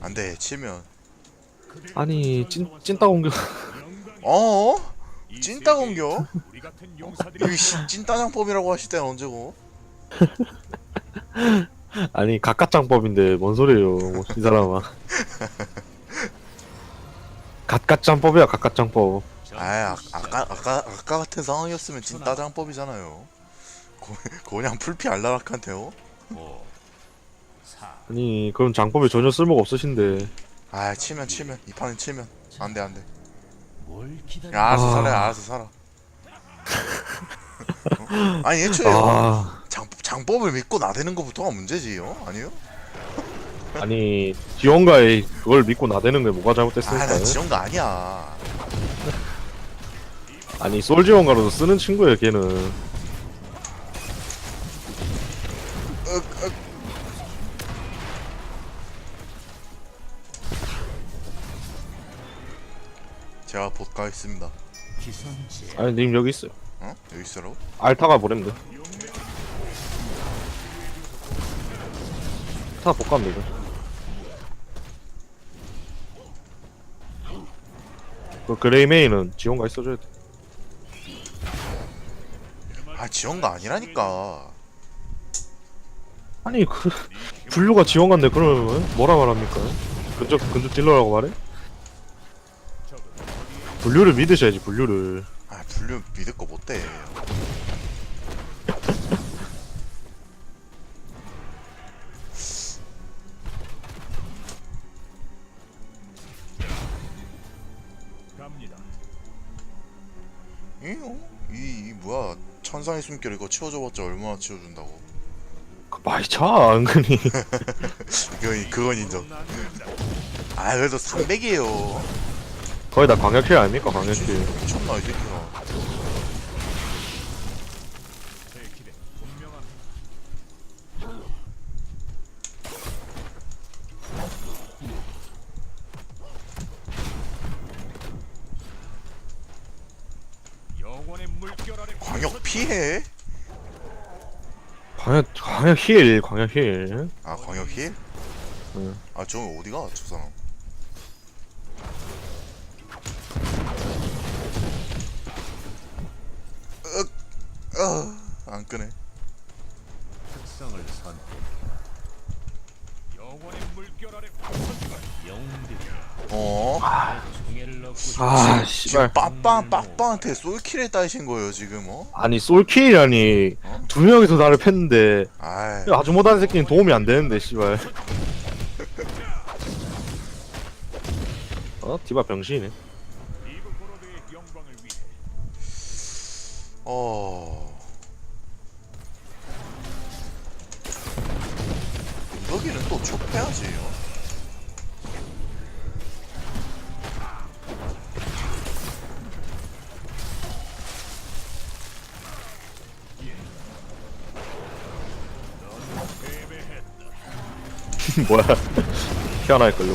안돼 치면 아니 찐 찐따 공격 어? 찐따 공격? 이 씨, 찐따장법이라고 하실 때는 언제고? 아니 각가짱법인데 뭔 소리예요 뭐이 사람아 각가짱법이야 각가짱법 아 아까 아까 아까 같은 상황이었으면 찐따장법이잖아요. 고, 그냥 풀피 알라락한테요? 오, 사, 아니 그런 장법이 전혀 쓸모가 없으신데 아 치면 치면 이 판은 치면 안돼 안돼. 알아서 아. 살아 알아서 살아. 어? 아니 애초에 아 장 장법을 믿고 나대는 것부터가 문제지요? 아니요? 아니 지원가의 그걸 믿고 나대는 게 뭐가 잘못됐을까요? 아나 지원가 아니야. 아니 솔지원가로도 쓰는 친구예요 걔는 봇 가겠습니다. 아니 님 여기 있어요 어? 여기 있어라고? 알타가 돼타 되죠 그 그레이메이는 지원가 있어줘야 돼 아 지원가 아니라니까. 아니 그 분류가 지원가인데 그러면 뭐라 말합니까? 근접 근접 딜러라고 말해? 분류를 믿으셔야지 분류를. 아 분류 믿을 거 못돼. 이, 어? 이, 이 뭐야. 천상의 숨결 이거 치워줘봤자 얼마나 치워준다고. 그 많이 차 은근히. 그건, 그건 인정. 아 그래도 300이에요 거의 다 광역킬 아닙니까 광역킬 미쳤나 이 새끼가 광역 피해? 광역 광역 힐 광역 힐아 광역 힐? 응. 아저 어디가 저 사람 안 끄네. 특성을 선택. 영원의 물결 아래 퍼지가 영웅들이 어? 총애를 얻고 아 지금 씨발. 빠빵 빠빵한테 솔킬에 따이신 거예요 지금 어? 아니 솔킬이라니. 두 명이서 나를 팼는데. 아이. 아주 못하는 새끼는 도움이 안 되는데 씨발. 어? 디바 병신이네. 리브 고로드의 영광을 위해. 어... 여기는 또 어? 뭐야? 희한하게 걸려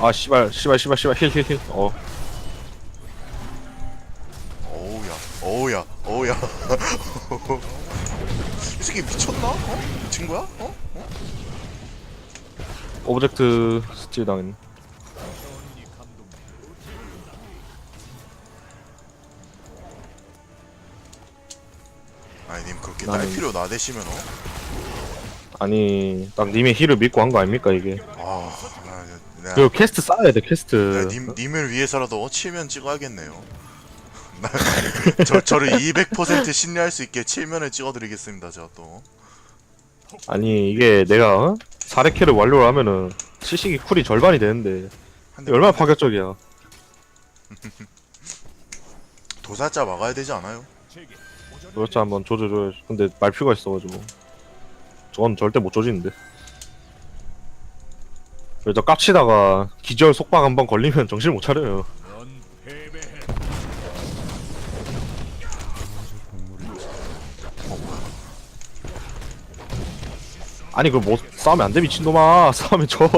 아 씨발 씨발 씨발 씨발 힐힐힐. 어 오브젝트 스틸 당했네. 아니 님 그렇게 나는- 딸 필요 나대시면 어? 아니 딱 님의 힐을 믿고 한 거 아닙니까 이게? 아... 나, 나, 그 퀘스트 쌓아야 돼나 퀘스트. 님, 님을 위해서라도 치면 찍어야겠네요. 나, 저, 저를 200% 신뢰할 수 있게 칠면을 찍어드리겠습니다 제가 또. 아니 이게 내가 어? 4레캐를 완료를 하면은 시식이 쿨이 절반이 되는데 한 이게 얼마나 파격적이야. 도살자 막아야 되지 않아요? 그렇지 한번 조져줘야지 근데 말표가 있어가지고. 저건 절대 못 조지는데. 그래서 깝치다가 기절 속박 한번 걸리면 정신 못 차려요 아니 못 싸우면 안돼 미친놈아. 싸우면 져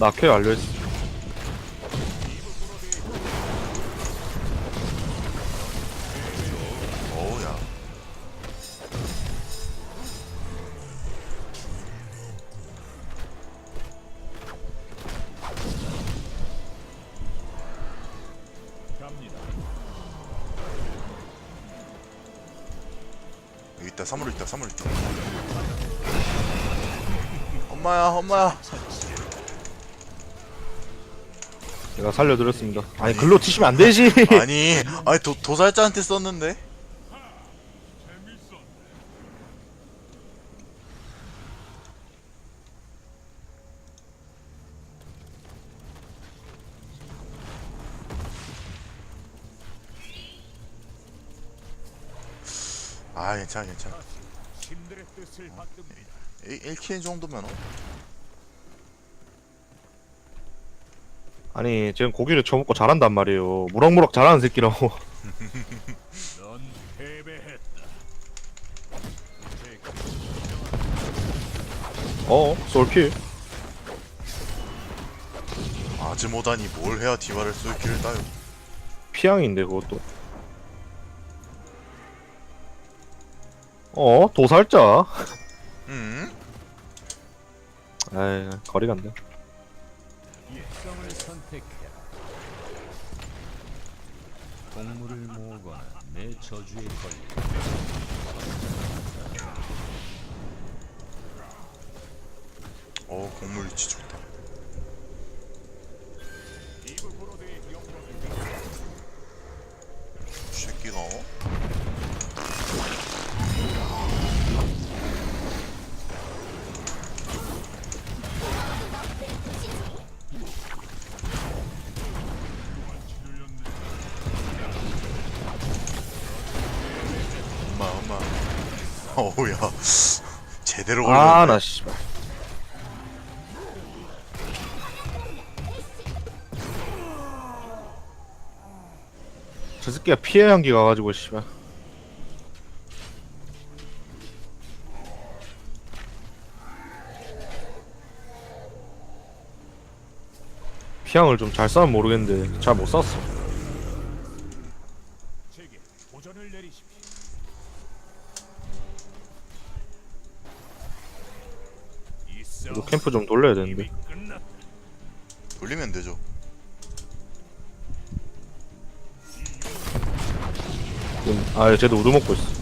나 케어 완료했어 어우야. 여기 있다. 사물 있다. 사물 있다. 엄마야, 엄마야. 제가 살려드렸습니다 아니 글로 튀시면 안 되지 아니, 아니 도, 도살자한테 썼는데. 아 괜찮아 괜찮아 신들의 뜻을 받듭니다. 1킬 정도면 어? 아니 지금 고기를 쳐먹고 잘한단 말이에요. 무럭무럭 잘하는 새끼라고. 어? 솔킬? 아즈모단이 뭘 해야 디바를 쏠기를 따요? 피향인데 그것도. 어? 도살자? 음? 에이 거리 간다 선택해라. 동물을 모으거나 내 저주에 걸려 어 곡물 위치 좋다 어우야. 제대로 걸렸네. 아나 씨발. 저 새끼가 피해 향기 가가지고 씨발. 피향을 좀 잘 싸면 모르겠는데 잘 못 쐈어 이 이거 캠프 좀 돌려야 되는데. 돌리면 되죠 음, 아 쟤도 우두 먹고 있어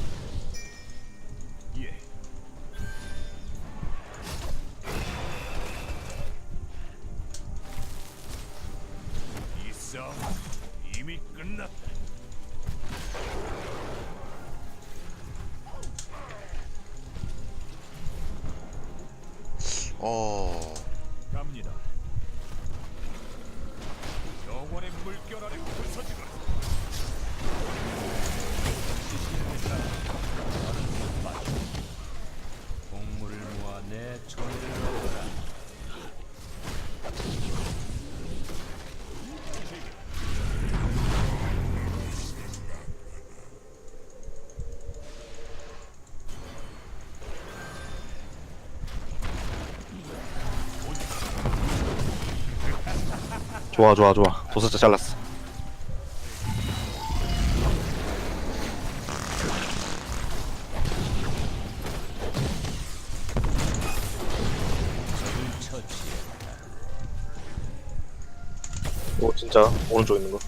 어... 갑니다. 영원의 물결 아래 부서지 좋아 좋아 좋아 도살자 잘랐어. 오 진짜 오른쪽 있는 거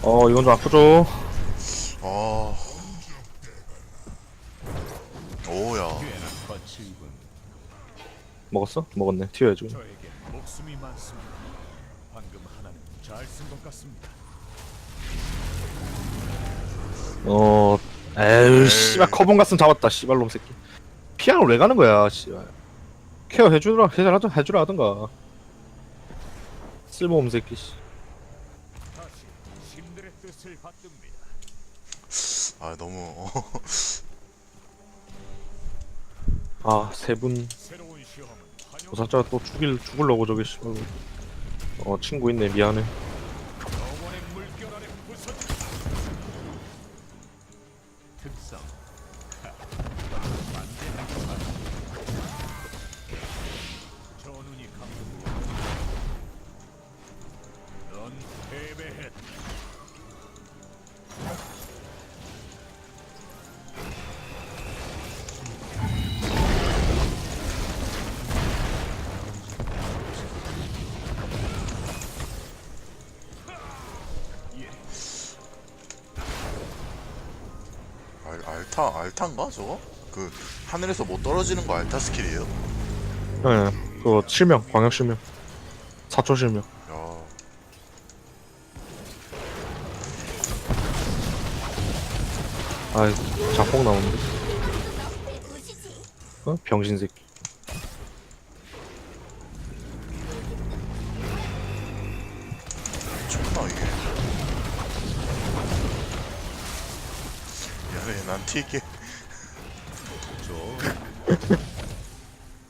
어, 이건 좀 아프죠? 어... 오야 꽤나 거칠군. 먹었어? 먹었네. 튀어야지. 저에게 목숨이 많습니다. 방금 하나는 잘 쓴 것 같습니다. 어, 에휴, 씨발, 커본 갔으면 잡았다, 씨발 놈 새끼. 피아노 왜 가는 거야, 씨발. 케어 해주라, 해주라, 해주라 하던가. 쓸모없는 새끼, 씨. 다시 신들의 뜻을 받듭니다. 아 너무 어, 아 세분도 살자가 또 죽일 죽을려고 저기 씨발 어 친구 있네. 미안해 알타 알타인가 저거? 그 하늘에서 못 떨어지는 거 알타 스킬이에요? 예 그거 실명 광역 실명 사초 실명 야 아이 자폭 나오는데 어? 병신 새끼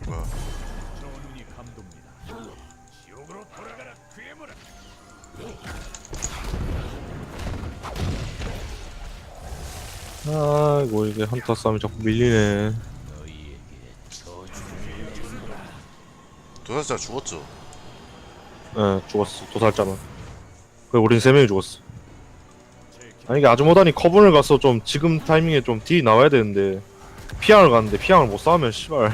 뭐야 감독니다 지옥으로 돌아가라 괴물아 아이고 이게 한타 싸움이 자꾸 밀리네. 도사자 죽었죠? 예 죽었어. 도살자만. 그래 우린 세 명이 죽었어 아니 이게 아주모단이 커븐을 가서 좀 지금 타이밍에 좀 딜이 나와야 되는데 피앙을 갔는데 피앙을 못 싸우면 씨발.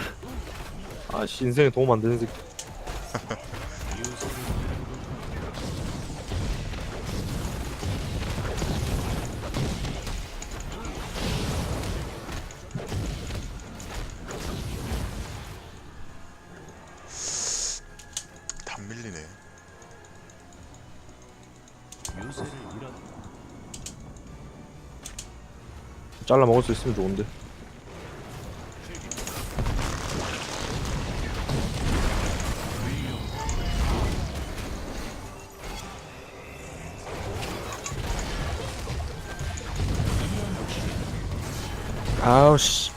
아씨 인생에 도움 안 되는 새끼 잘라 먹을 수 있으면 좋은데. 아우 씨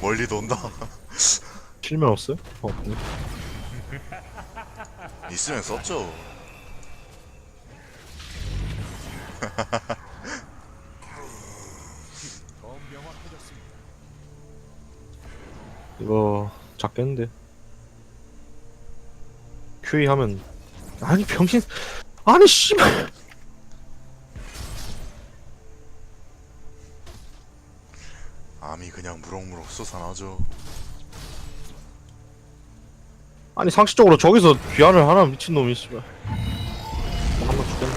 멀, 멀리 돈다. 실면 없어요? 어 없네. 있으면 썼죠. 이거 작겠는데. QE 하면. 아니 병신. 아니 씨발 암이 그냥 무럭무럭 솟아나죠. 아니 상식적으로 저기서 귀환을 하나 미친놈이 씨발. 한번 죽겠네.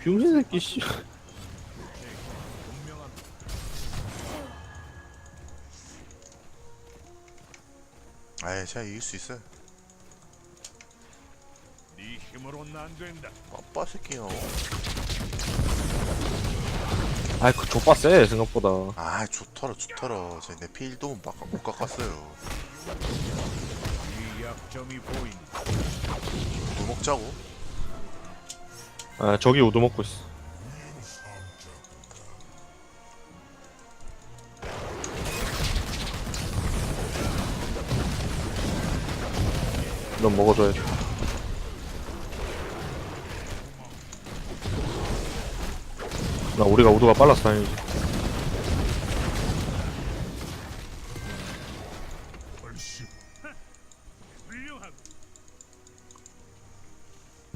병신 새끼 씨 아이 제가 이길 수 있어요. 네 힘으로는 안 된다. 아빠 새끼요 아이 그 족바 세 생각보다. 아 좋더라 좋더라. 제내 필도 못, 깎- 못 깎았어요. 네 약점이 보인다 뭐 먹자고? 아 저기 우두 먹고 있어. 넌 먹어줘야지 나 우리가 우두가 빨라서 다행이지.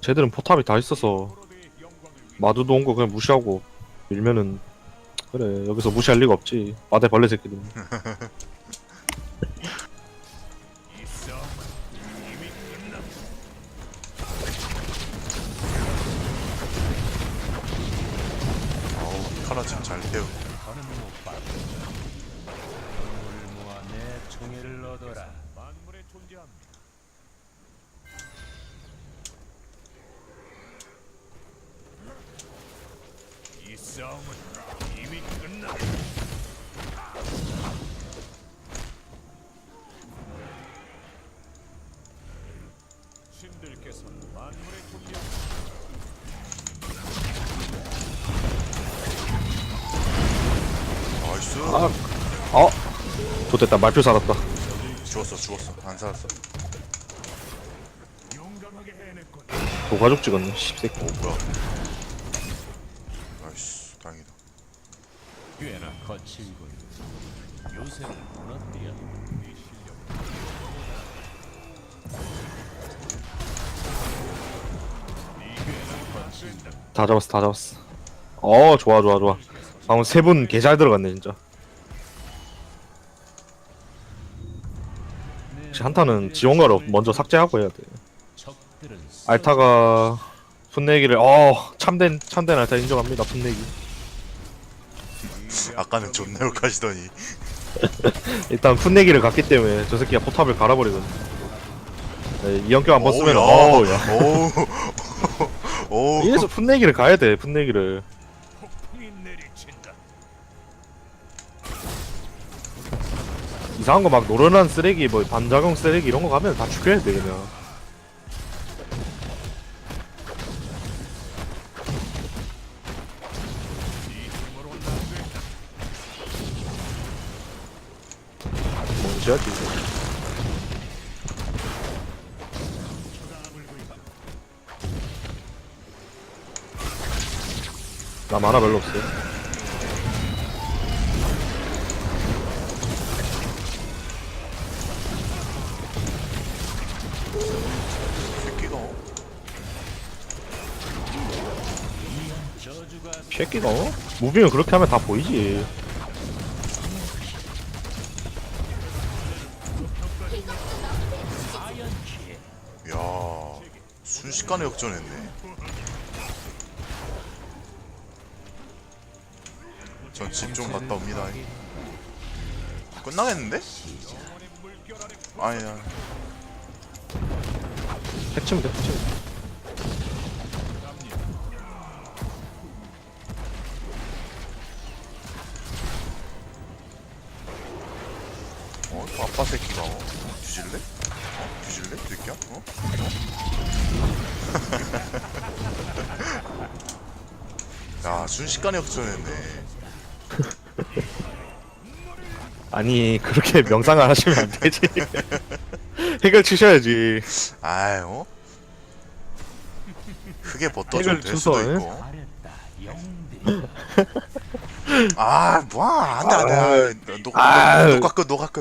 쟤들은 포탑이 다 있어서 마두도 온 거 그냥 무시하고 밀면은 그래 여기서 무시할 리가 없지. 마대 벌레 새끼들 카라 지금 잘 존재합니다. 이 싸움은 어, 좋됐다. 말표 살았다. 죽었어 죽었어 안 살았어. 도가족 찍었네. 씹새끼. 오 뭐야 나이스 다행이다 꽤나 거칠군. 요새를 무너뜨려. 네 실력 꽤나 거친다. 다 잡았어, 다 잡았어. 어, 좋아, 좋아, 좋아. 방금 세 분 개 잘 들어갔네, 진짜. 혹시 한타는 지원가로 먼저 삭제하고 해야 돼. 알타가 풋내기를, 어, 참된, 참된 알타 인정합니다, 풋내기. 아까는 존나 욕하시더니 일단 풋내기를 갔기 때문에 저 새끼가 포탑을 갈아버리거든. 네, 이연경 한번 쓰면, 오우, 어우, 야. 오우 이래서 풋내기를 가야 돼, 풋내기를. 이상한 거 막 노련한 쓰레기, 뭐, 반작용 쓰레기 이런 거 가면 다 죽여야 돼, 그냥. 나 만화 별로 없어요. 새끼가 어? 무빙을 그렇게 하면 다 보이지. 야 순식간에 역전했네 전 집 좀 갔다 옵니다 끝나겠는데? 아니야 핵치면 돼, 핵치면 돼. 어? 또 아빠 새끼가 어? 뒤질래? 어? 뒤질래? 새끼야? 어? 어? 야 순식간에 역전했네 아니, 그렇게 명상을 하시면 안 되지. 핵을 치셔야지. 아이 어? 크게 버터 핵을 좀될 수도 주소, 있고. 아 뭐야 안돼 안돼 아, 녹, 아유. 녹, 녹화 끝 녹화 끝